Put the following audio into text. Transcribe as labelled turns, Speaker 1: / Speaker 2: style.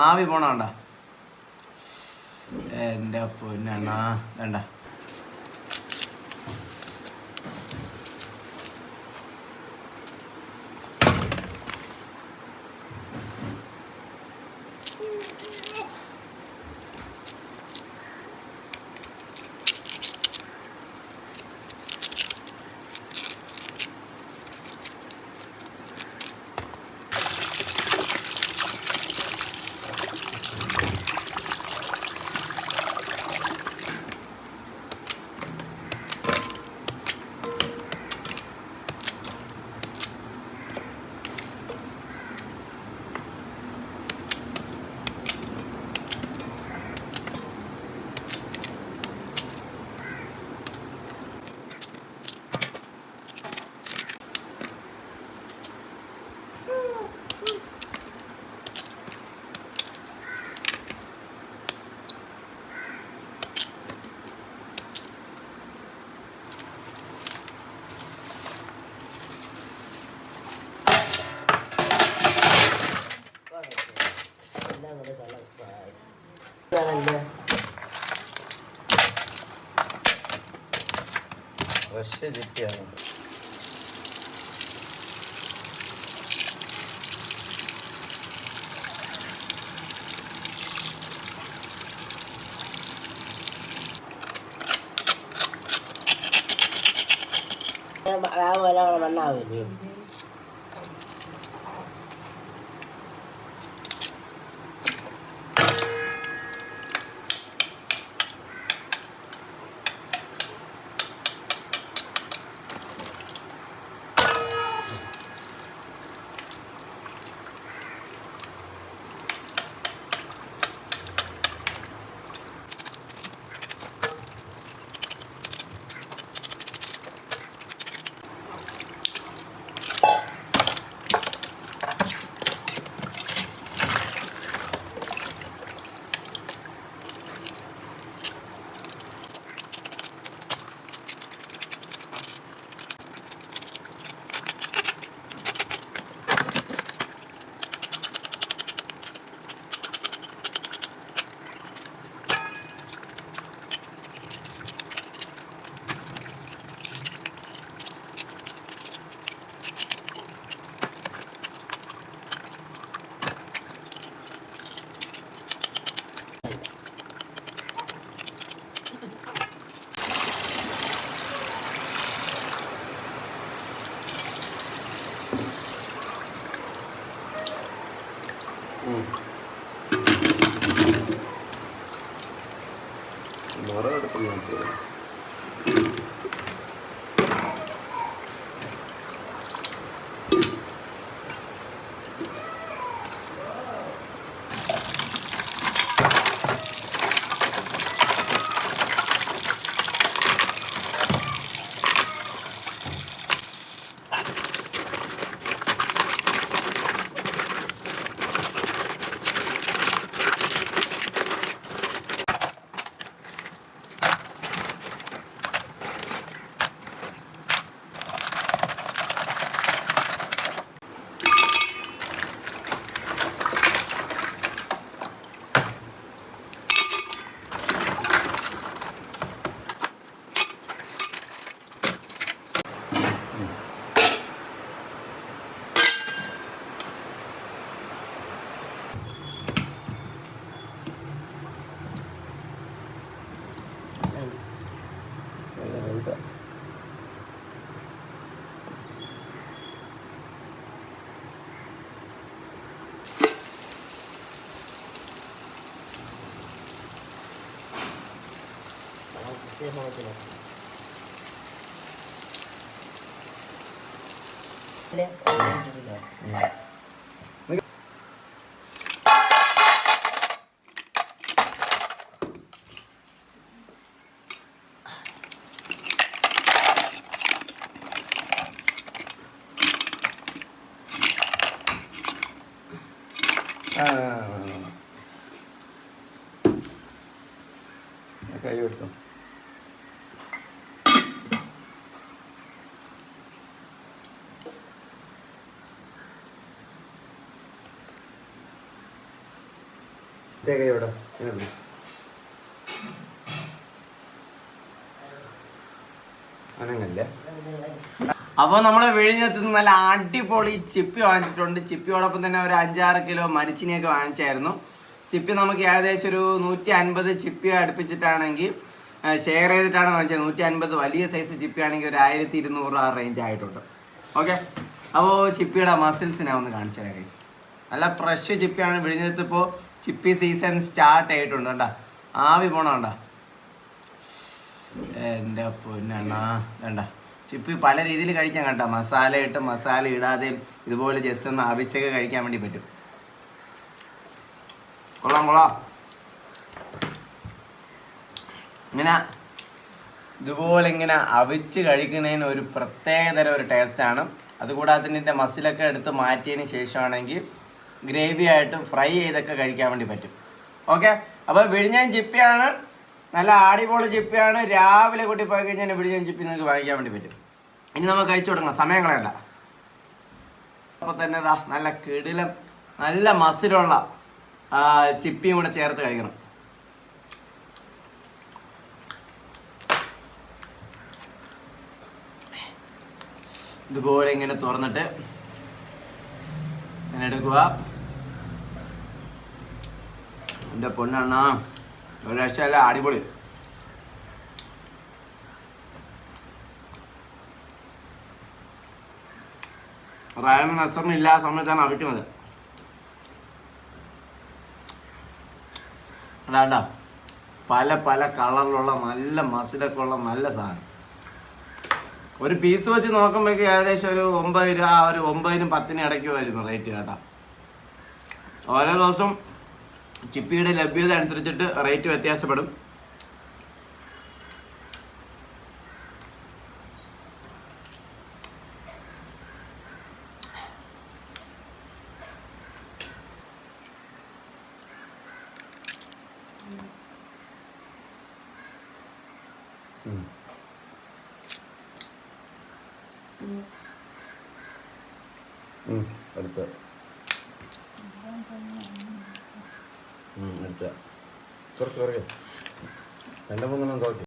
Speaker 1: ആവി പോണ വേണ്ട എന്റെ പൊന്നണ്ണ വേണ്ട 我谢谢便宜。
Speaker 2: 买来我们来买哪位？
Speaker 1: 对。
Speaker 2: これもなくなってね、
Speaker 1: うん、ああ。仲良いと。ഇവിടെ ഇങ്ങനെ പിടി. അപ്പോൾ നമ്മളെ വിഴിഞ്ഞത്ത് നല്ല അടിപൊളി ചിപ്പി വാങ്ങിച്ചിട്ടുണ്ട്. ചിപ്പിയോടൊപ്പം തന്നെ ഒരു അഞ്ചാറ് കിലോ മരിച്ചിനെയൊക്കെ വാങ്ങിച്ചായിരുന്നു. ചിപ്പി നമുക്ക് ഏകദേശം ഒരു നൂറ്റി അൻപത് ചിപ്പി അടുപ്പിച്ചിട്ടാണെങ്കിൽ ഷെയർ ചെയ്തിട്ടാണ് വാങ്ങിച്ചത്. നൂറ്റി അൻപത് വലിയ സൈസ് ചിപ്പി ആണെങ്കിൽ ഒരു ആയിരത്തി ഇരുന്നൂറ് ആ റേഞ്ച് ആയിട്ടുണ്ട്. ഓക്കെ അപ്പോൾ ചിപ്പിയുടെ മസിൽസിനെ ഒന്ന് കാണിച്ചു തരാം ഗൈസ് നല്ല ഫ്രഷ് ചിപ്പിയാണ് വിഴിഞ്ഞത്ത് ഇപ്പോൾ ചിപ്പി സീസൺ സ്റ്റാർട്ട് ആയിട്ടുണ്ട് കേട്ടാ ആവി പോണ കണ്ടാ. എന്റെ പൊന്നണ്ണ. വേണ്ട ചിപ്പി പല രീതിയിൽ കഴിക്കാൻ കേട്ടോ മസാല ഇട്ട് മസാല ഇടാതെയും ഇതുപോലെ ജസ്റ്റ് ഒന്ന് ആവിച്ചൊക്കെ കഴിക്കാൻ വേണ്ടി പറ്റും. കൊള്ളാം കൊള്ളാം. ഇങ്ങനെ ഇതുപോലെ ഇങ്ങനെ അവിച്ച് കഴിക്കുന്നതിന് ഒരു പ്രത്യേകതരം ഒരു ടേസ്റ്റാണ് അതുകൂടാതെ ഇതിന്റെ മസിലൊക്കെ എടുത്ത് മാറ്റിയതിന് ശേഷമാണെങ്കിൽ ഗ്രേവി ആയിട്ട് ഫ്രൈ ചെയ്തൊക്കെ കഴിക്കാൻ വേണ്ടി പറ്റും. ഓക്കെ അപ്പോൾ വിഴിഞ്ഞാൻ ചിപ്പിയാണ്. നല്ല ആടിപൊളി ചിപ്പിയാണ്. രാവിലെ കൂട്ടി പോയി കഴിഞ്ഞാൽ വിഴിഞ്ഞാൻ ചിപ്പി നിങ്ങൾക്ക് വാങ്ങിക്കാൻ വേണ്ടി പറ്റും. ഇനി നമുക്ക് കഴിച്ചു തുടങ്ങാം. സമയം കളയണ്ട. അപ്പോൾ തന്നെ ഇതാ നല്ല കിടിലം നല്ല മസിലുള്ള ചിപ്പിയും കൂടെ ചേർത്ത് കഴിക്കണം. ഇതുപോലെ ഇങ്ങനെ തുറന്നിട്ട് ഇങ്ങനെ എടുക്കുക എന്റെ പൊന്നെണ്ണ ഒരാഴ്ചയല്ല അടിപൊളി. റയൻ നസറിന് ഇല്ലാ സമയത്താണ് അവിക്കുന്നത്. അതാണ്ട പല പല കളറിലുള്ള നല്ല മസിലൊക്കെ ഉള്ള നല്ല സാധനം. ഒരു പീസ് വെച്ച് നോക്കുമ്പോഴേക്കും ഏകദേശം ഒരു ഒമ്പത് രൂപ ഒരു ഒമ്പതിനും പത്തിനും ഇടയ്ക്ക് വരുന്നു റേറ്റ് കേട്ടാ. ഓരോ ദിവസം ചിപ്പിയുടെ ലഭ്യത അനുസരിച്ചിട്ട് റേറ്റ് വ്യത്യാസപ്പെടും അടുത്ത അടുത്ത കുറച്ച് കുറയോ രണ്ടു മൂന്നെണ്ണം തോക്കി